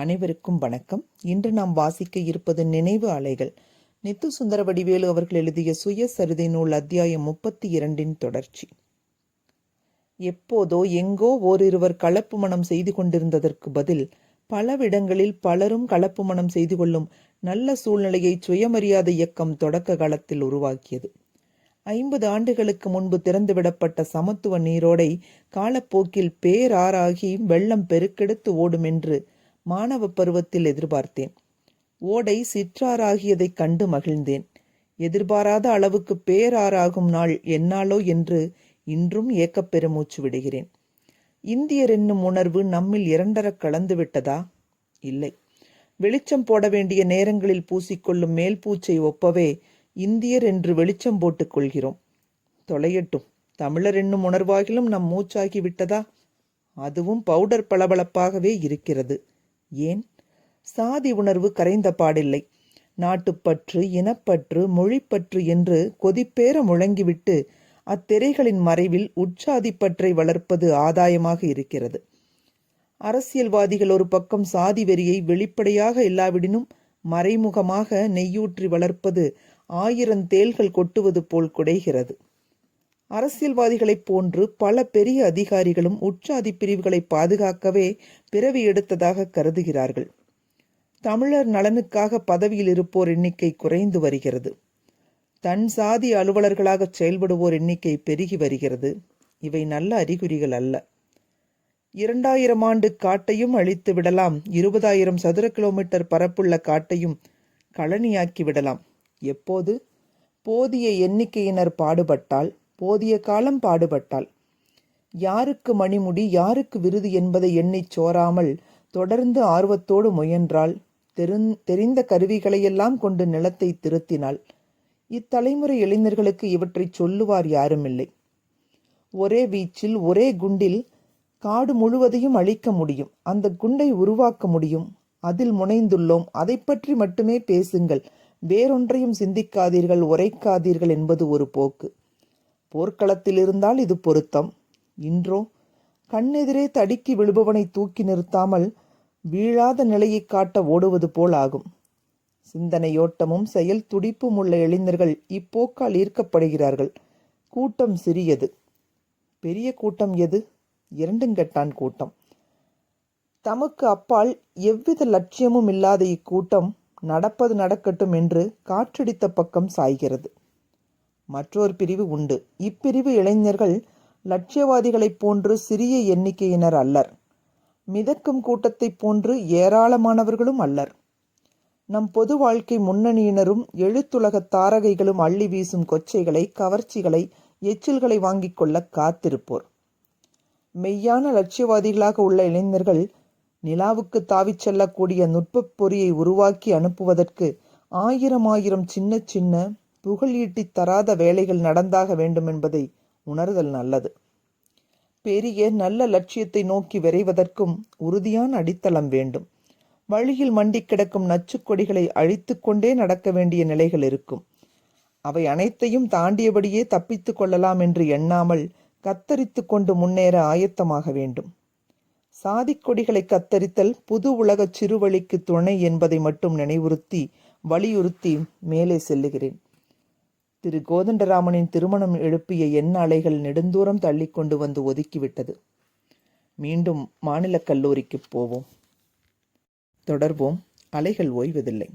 அனைவருக்கும் வணக்கம். இன்று நாம் வாசிக்க இருப்பது நினைவு அலைகள் நித்து சுந்தர வடிவேலு அவர்கள் எழுதிய சுயசரிதை நூல் அத்தியாயம் முப்பத்தி இரண்டின் தொடர்ச்சி. எப்போதோ எங்கோ ஓரிருவர் கலப்பு மனம் செய்து கொண்டிருந்ததற்கு பதில் பலவிடங்களில் பலரும் கலப்பு மனம் செய்து கொள்ளும் நல்ல சூழ்நிலையை சுயமரியாதை இயக்கம் தொடக்க காலத்தில் உருவாக்கியது. ஐம்பது ஆண்டுகளுக்கு முன்பு திறந்துவிடப்பட்ட சமத்துவ நீரோடை காலப்போக்கில் பேராறாகி வெள்ளம் பெருக்கெடுத்து ஓடும் என்று மாணவ பருவத்தில் எதிர்பார்த்தேன். ஓடை சிற்றாராகியதைக் கண்டு மகிழ்ந்தேன். எதிர்பாராத அளவுக்கு பேராறாகும் நாள் என்னாலோ என்று இன்றும் ஏக்கப் பெருமூச்சு விடுகிறேன். இந்தியர் என்னும் உணர்வு நம்மில் இரண்டரக் கலந்து விட்டதா? இல்லை. வெளிச்சம் போட வேண்டிய நேரங்களில் பூசிக்கொள்ளும் மேல் பூச்சை ஒப்பவே இந்தியர் என்று வெளிச்சம் போட்டுக் கொள்கிறோம். தொலையட்டும். தமிழர் என்னும் உணர்வாகிலும் நம் மூச்சாகி விட்டதா? அதுவும் பவுடர் பளபளப்பாகவே இருக்கிறது. ஏன்? சாதி உணர்வு கரைந்த பாடில்லை. நாட்டுப்பற்று இனப்பற்று மொழிப்பற்று என்று கொதிப்பேற முழங்கிவிட்டு அத்திரைகளின் மறைவில் உற்சாதிப்பற்றை வளர்ப்பது ஆதாயமாக இருக்கிறது. அரசியல்வாதிகள் ஒரு பக்கம் சாதி வெறியை வெளிப்படையாக இல்லாவிடினும் மறைமுகமாக நெய்யூற்றி வளர்ப்பது ஆயிரம் தேள்கள் கொட்டுவது போல் குடைகிறது. அரசியல்வாதிகளைப் போன்று பல பெரிய அதிகாரிகளும் உச்சாதி பிரிவுகளை பாதுகாக்கவே பிறவி எடுத்ததாக கருதுகிறார்கள். தமிழர் நலனுக்காக பதவியில் இருப்போர் எண்ணிக்கை குறைந்து வருகிறது. தன் சாதி அலுவலர்களாக செயல்படுவோர் எண்ணிக்கை பெருகி வருகிறது. இவை நல்ல அறிகுறிகள் அல்ல. இரண்டாயிரம் ஆண்டு காட்டையும் அழித்து விடலாம். இருபதாயிரம் சதுர கிலோமீட்டர் பரப்புள்ள காட்டையும் களனியாக்கி விடலாம். எப்போது? போதிய எண்ணிக்கையினர் பாடுபட்டால் போதிய காலம் பாடுபட்டாள். யாருக்கு மணிமுடி யாருக்கு விருது என்பதை எண்ணிச் சோராமல் தொடர்ந்து ஆர்வத்தோடு முயன்றாள். தெரிந் தெரிந்த கருவிகளையெல்லாம் கொண்டு நிலத்தை திருத்தினாள். இத்தலைமுறை இளைஞர்களுக்கு இவற்றை சொல்லுவார் யாருமில்லை. ஒரே வீச்சில் ஒரே குண்டில் காடு முழுவதையும் அழிக்க முடியும். அந்த குண்டை உருவாக்க முடியும். அதில் முனைந்துள்ளோம். அதை பற்றி மட்டுமே பேசுங்கள். வேறொன்றையும் சிந்திக்காதீர்கள் உரைக்காதீர்கள் என்பது ஒரு போக்கு. போர்க்களத்தில் இருந்தால் இது பொருத்தம். இன்றோ கண்ணெதிரே தடுக்கி விழுபவனை தூக்கி நிறுத்தாமல் வீழாத நிலையை காட்ட ஓடுவது போல் ஆகும். சிந்தனையோட்டமும் செயல் துடிப்பும் உள்ள இளைஞர்கள் இப்போக்கால் ஈர்க்கப்படுகிறார்கள். கூட்டம் சிறியது. பெரிய கூட்டம் எது? இரண்டுங்கட்டான் கூட்டம். தமக்கு அப்பால் எவ்வித லட்சியமும் இல்லாத இக்கூட்டம் நடப்பது நடக்கட்டும் என்று காற்றடித்த பக்கம் சாய்கிறது. மற்றொரு பிரிவு உண்டு. இப்பிரிவு இளைஞர்கள் லட்சியவாதிகளைப் போன்று சிறிய எண்ணிக்கையினர் அல்லர். மிதக்கும் கூட்டத்தைப் போன்று ஏராளமானவர்களும் அல்லர். நம் பொது வாழ்க்கை முன்னணியினரும் எழுத்துலக தாரகைகளும் அள்ளி வீசும் கொச்சைகளை கவர்ச்சிகளை எச்சில்களை வாங்கிக் கொள்ள காத்திருப்போர். மெய்யான லட்சியவாதிகளாக உள்ள இளைஞர்கள் நிலாவுக்கு தாவிச் செல்லக்கூடிய நுட்பப் பொறியை உருவாக்கி அனுப்புவதற்கு ஆயிரம் ஆயிரம் சின்ன சின்ன புகழீட்டித் தராத வேலைகள் நடந்தாக வேண்டும் என்பதை உணர்தல் நல்லது. பெரிய நல்ல லட்சியத்தை நோக்கி விரைவதற்கும் உறுதியான அடித்தளம் வேண்டும். வழியில் மண்டி கிடக்கும் நச்சுக்கொடிகளை அழித்துக்கொண்டே அழித்து கொண்டே நடக்க வேண்டிய நிலைகள் இருக்கும். அவை அனைத்தையும் தாண்டியபடியே தப்பித்து கொள்ளலாம் என்று எண்ணாமல் கத்தரித்து கொண்டு முன்னேற ஆயத்தமாக வேண்டும். சாதிக்கொடிகளை கத்தரித்தல் புது உலக சிறுவழிக்கு துணை என்பதை மட்டும் நினைவுறுத்தி வலியுறுத்தி மேலே செல்லுகிறேன். திரு கோதண்டராமனின் திருமணம் எழுப்பிய எண்ண அலைகள் நெடுந்தூரம் தள்ளி கொண்டு வந்து ஒதுக்கிவிட்டது. மீண்டும் மாநிலக் கல்லூரிக்கு போவோம். தொடர்வோம். அலைகள் ஓய்வதில்லை.